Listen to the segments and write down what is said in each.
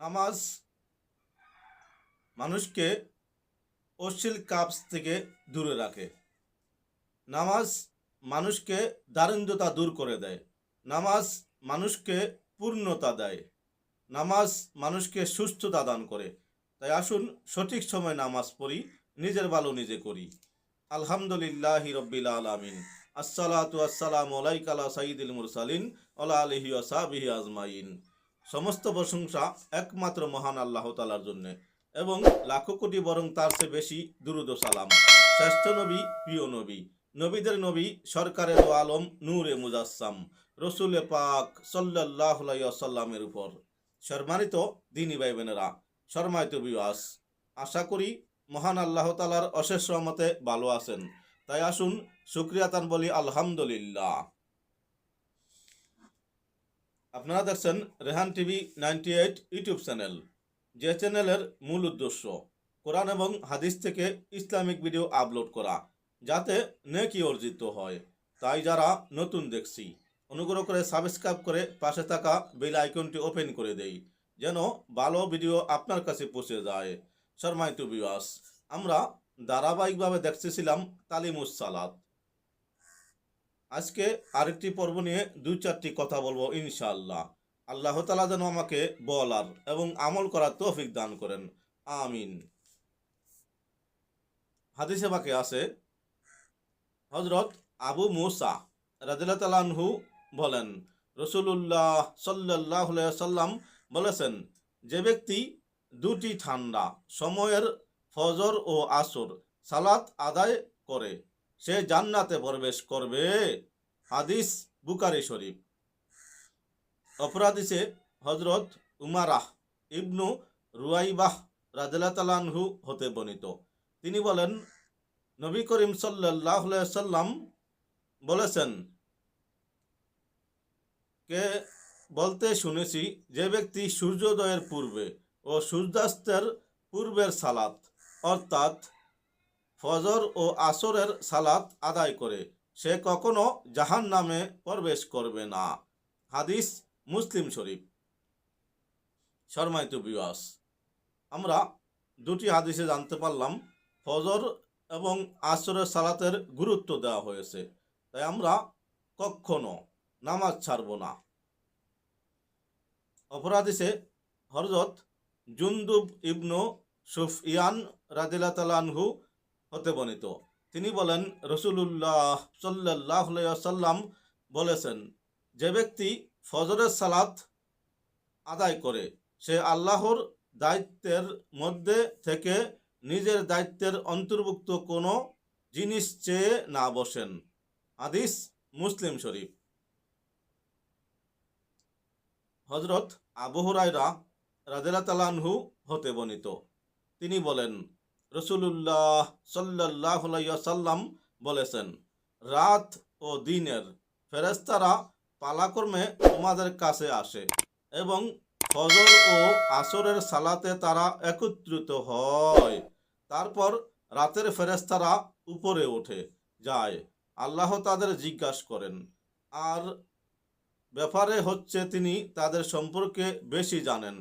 নামাজ মানুষকে অশ্লীল কাজ থেকে দূরে রাখে। নামাজ মানুষকে দারিদ্রতা দূর করে দেয়। নামাজ মানুষকে পূর্ণতা দেয়। নামাজ মানুষকে সুস্থতা দান করে। তাই আসুন সঠিক সময় নামাজ পড়ি, নিজের ভালো নিজে করি। আলহামদুলিল্লাহ রব্বিল আলামিন। আসসালাতু আসসালামু আলাইকা আলা সাইয়্যিদিল মুরসালিন ওয়া আলিহি ওয়া সাহবিহি আজমাইন। সমস্ত প্রশংসা একমাত্র মহান আল্লাহ তালার জন্য এবং লাখো কোটি বরং তার চেয়ে বেশি দুরুদ সালাম। শ্রেষ্ঠ নবী, প্রিয় নবী, নবীদের নবী, সরকারের আলম, নূরে মুজাসসাম, রসুলে পাক সাল্লাহ সাল্লামের উপর। সম্মানিত দিনী ভাই বোনেরা শর্মায়িত বিবাস আশা করি মহান আল্লাহ তালার অশেষ রহমতে ভালো আছেন। তাই আসুন, শুক্রিয়া তান বলি, আলহামদুলিল্লাহ। আপনারা দেখছেন Rehan TV ninety eight YouTube channel. যে চ্যানেলের মূল উদ্দেশ্য, কোরআন এবং হাদিস থেকে ইসলামিক ভিডিও আপলোড করা, যাতে নেকি অর্জিত হয়। তাই যারা নতুন দেখছি, অনুগ্রহ করে সাবস্ক্রাইব করে পাশে থাকা বেল আইকনটি ওপেন করে দেই, যেন ভালো ভিডিও আপনার কাছে পৌঁছে যায়। শর্মাইতু বিবাস আমরা ধারাবাহিকভাবে দেখতেছিলাম তালিমুস সালাত। আজকে আরেকটি পর্ব নিয়ে দুই চারটি কথা বলব ইনশাআল্লাহ। আল্লাহ তালা যেন আমাকে বলার এবং আমল করার তৌফিক দান করেন। আমিন। হাদিসে বাকে আছে হজরত আবু মুসা রাজিল্লা তালানহু বলেন রসুল্লাহ সাল্লাহ সাল্লাম বলেছেন, যে ব্যক্তি দুটি ঠান্ডা, সময়ের ফজর ও আসর সালাত আদায় করে সে জান্নাতে প্রবেশ করবে। হাদিস বুকারি শরীফ। অপরাধিসে হজরত উমারাহ ইবনু রুয়াইবাহ রাজা হতে বর্ণিত। তিনি বলেন, নবী করিম সাল্লাহ সাল্লাম বলেছেন, কে বলতে শুনেছি, যে ব্যক্তি সূর্যোদয়ের পূর্বে ও সূর্যাস্তের পূর্বের সালাত, অর্থাৎ ফজর ও আসরের সালাত আদায় করে। সে কখনো জাহান নামে প্রবেশ করবে না। হাদিস মুসলিম শরীফ। শর্মাইত বিবাস আমরা দুটি হাদিসে জানতে পারলাম, ফজর এবং আসরের সালাতের গুরুত্ব দেওয়া হয়েছে। তাই আমরা কখনো নামাজ ছাড়ব না। অপরাধিসে হরজত জুন্দুব ইবনু সুফিয়ান রাদিল্লা তালানহু হতে বর্ণিত। তিনি বলেন রসুল্লাহ সাল্লাহ সাল্লাম বলেছেন, যে ব্যক্তি ফজরের সালাত আদায় করে, সে আল্লাহর দায়িত্বের মধ্যে থেকে নিজের দায়িত্বের অন্তর্ভুক্ত কোনো জিনিস চেয়ে না বসেন। আদিস মুসলিম শরীফ। হজরত আবহরাইরা রাজেলা তালানহু হতে বর্ণিত। তিনি বলেন রসুল্লাহ সাল্লাহ সাল্লাম বলেছেন, রাত ও দিনের ফেরেস্তারা পালাকর্মে তোমাদের কাছে আসে এবং ফজর ও আসরের সালাতে তারা একত্রিত হয়। তারপর রাতের ফেরেস্তারা উপরে ওঠে, যায়, আল্লাহ তাদের জিজ্ঞাসা করেন, আর ব্যাপারে হচ্ছে তিনি তাদের সম্পর্কে বেশি জানেন,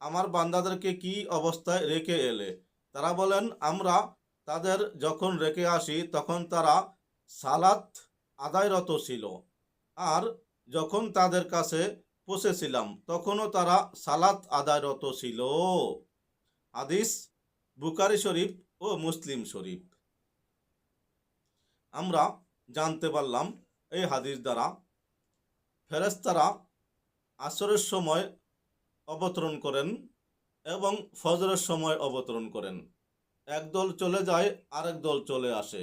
আমার বান্দাদেরকে কি অবস্থায় রেখে এলে? তারা বলেন, আমরা তাদের যখন রেখে আসি, তখন তারা সালাত আদায়রত ছিল। আর যখন তাদের কাছে পৌঁছেছিলাম, তখনও তারা সালাত আদায়রত ছিল। হাদিস বুকারি শরীফ ও মুসলিম শরীফ। আমরা জানতে পারলাম, এই হাদিস দ্বারা ফেরেস্তারা আসরের সময় অবতরণ করেন। এবং ফজরের সময় অবতরণ করেন। একদল চলে যায়, আরেক দল চলে আসে।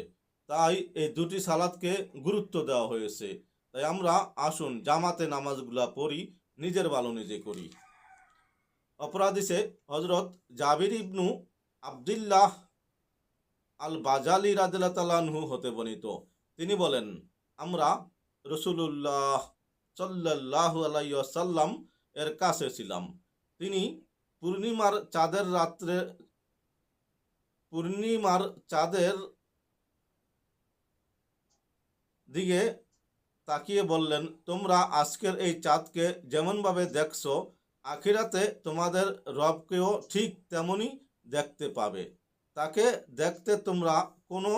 তাই এই দুটি সালাদকে গুরুত্ব দেওয়া হয়েছে। তাই আমরা আসুন, জামাতে নামাজগুলা পড়ি, নিজের ভালো নিজে করি। অপরাধিসে হজরত জাবির ইবনু আবদুল্লাহ আল বাজালি তালানহু হতে বর্ণিত। তিনি বলেন, আমরা রসুল্লাহ সাল্লাহ আলাইসাল্লাম এর কাছে ছিলাম। তিনি পূর্ণিমার চাঁদের রাত্রে, পূর্ণিমার চাঁদের দিকে তাকিয়ে বললেন, তোমরা আজকের এই চাঁদকে যেমনভাবে দেখছ, আখিরাতে তোমাদের রবকেও ঠিক তেমনই দেখতে পাবে। তাকে দেখতে তোমরা কোনো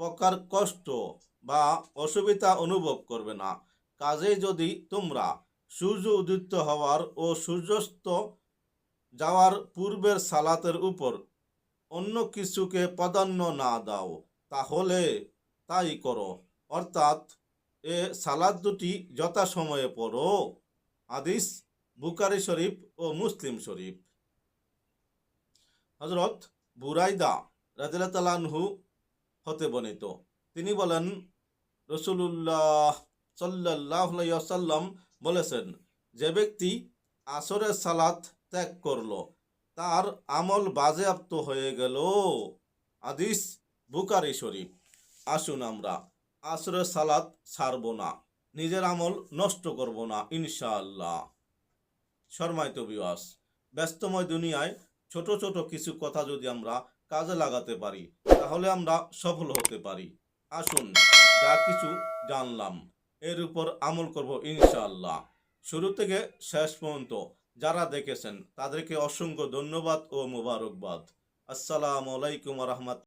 প্রকার কষ্ট বা অসুবিধা অনুভব করবে না। কাজেই যদি তোমরা সূর্য উদিত হওয়ার ও সূর্যাস্ত যাওয়ার পূর্বের সালাতের উপর অন্য কিছুকে প্রাধান্য না দাও, তাহলে তাই করো। অর্থাৎ, এ সালাদ দুটি যথাসময়ে পড়ো। আদিস বুকারি শরীফ ও মুসলিম শরীফ। হজরত বুরাইদা রাজু হতে বর্ণিত। তিনি বলেন রসুল্লাহ সাল্লাহ সাল্লাম বলেছেন, যে ব্যক্তি আসরের সালাত ত্যাগ করল। তার আমল বাজেয়াপ্ত হয়ে গেল। আদিস বুকারি শরীফ। আসুন আমরা আশ্রয় সালাত ছাড়ব না। নিজের আমল নষ্ট করব না, ইনশাআল্লাহ। শর্মাইত বিবাস ব্যস্তময় দুনিয়ায় ছোট ছোট কিছু কথা যদি আমরা কাজে লাগাতে পারি, তাহলে আমরা সফল হতে পারি। আসুন, যা কিছু জানলাম, এর উপর আমল করব ইনশাআল্লাহ। শুরু থেকে শেষ পর্যন্ত যারা দেখেছেন তাদেরকে অসংখ্য ধন্যবাদ ও মুবারকবাদ। আসসালামু আলাইকুম রহমত